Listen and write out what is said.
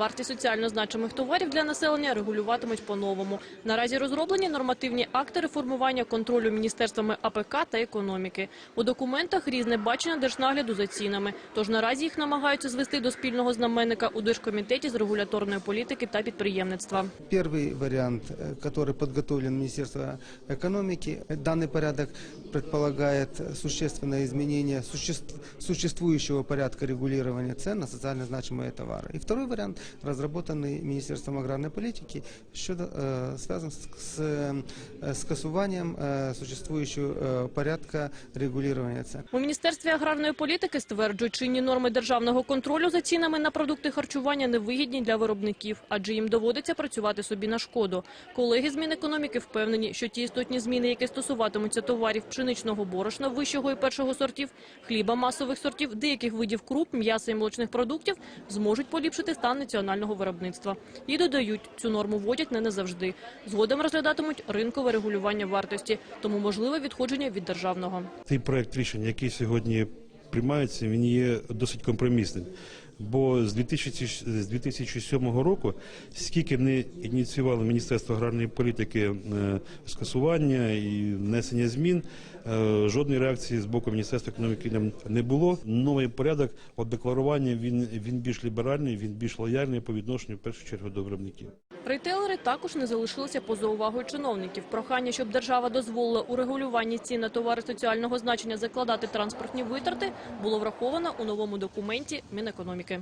Вартість соціально значимих товарів для населення регулюватимуть по-новому. Наразі розроблені нормативні акти реформування контролю міністерствами АПК та економіки. У документах різне бачення держнагляду за цінами. Тож наразі їх намагаються звести до спільного знаменника у Держкомітеті з регуляторної політики та підприємництва. Первый вариант, э, который подготовлен Министерством экономики, э, данный порядок предполагает существенное изменение суще- существующего порядка регулирования цен на социально значимые товары. И второй вариант, разработанный Министерством аграрной политики, щодо, э, связан с, с, э, скасуванием э, существующего э, порядка регулирования цен. У Міністерстві аграрної політики стверджують, чинні норми державного контролю за цінами на продукти харчування невигідні для виробників, адже їм доводиться працювати собі на шкоду. Колеги з Мінекономіки впевнені, що ті істотні зміни, які стосуватимуться товарів пшеничного борошна вищого і першого сортів, хліба масових сортів, деяких видів круп, м'яса і молочних продуктів, зможуть поліпшити стан національного виробництва. І додають, цю норму вводять не назавжди. Згодом розглядатимуть ринкове регулювання вартості, тому можливе відходження від державного. Цей проект рішення, який сьогодні приймається, він є досить компромісним. Бо з 2000 з 2007 року, скільки не ініціювало Міністерство аграрної політики е, скасування і внесення змін, е, жодної реакції з боку Міністерства економіки не- було. Новий порядок от декларування він, він більш ліберальний, він більш лояльний по відношенню в першу чергу до виробників. Рейтейлери також не залишилися поза увагою чиновників. Прохання, щоб держава дозволила у регулюванні цін на товари соціального значення закладати транспортні витрати, було враховано у новому документі Мінекономіки.